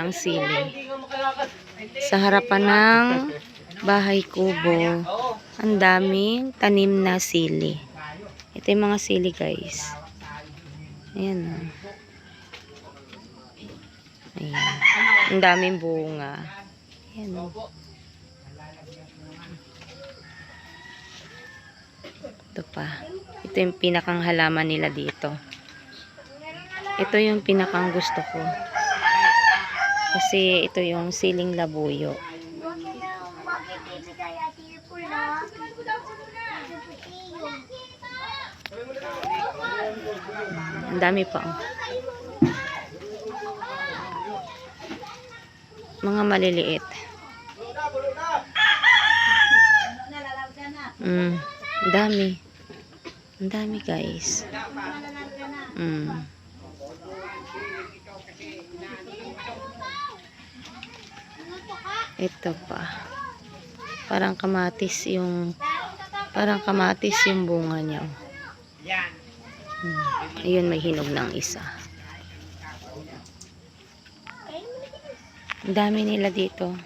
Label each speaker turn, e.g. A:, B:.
A: ng sili. Sa harapan ng bahay kubo, ang daming tanim na sili. Ito yung mga sili guys. Ayan o. Ayan. Ang daming bunga. Ayan o. Ito pa. Ito yung pinakang halaman nila dito. Ito yung pinakang gusto ko. Kasi ito yung siling labuyo. Ang dami pa. Oh. Mga maliliit. Mm, dami. Ang dami guys. Mm. Ito pa. Parang kamatis yung parang kamatis yung bunga niya. Hmm. Ayun, may hinog ng isa. Dami nila dito.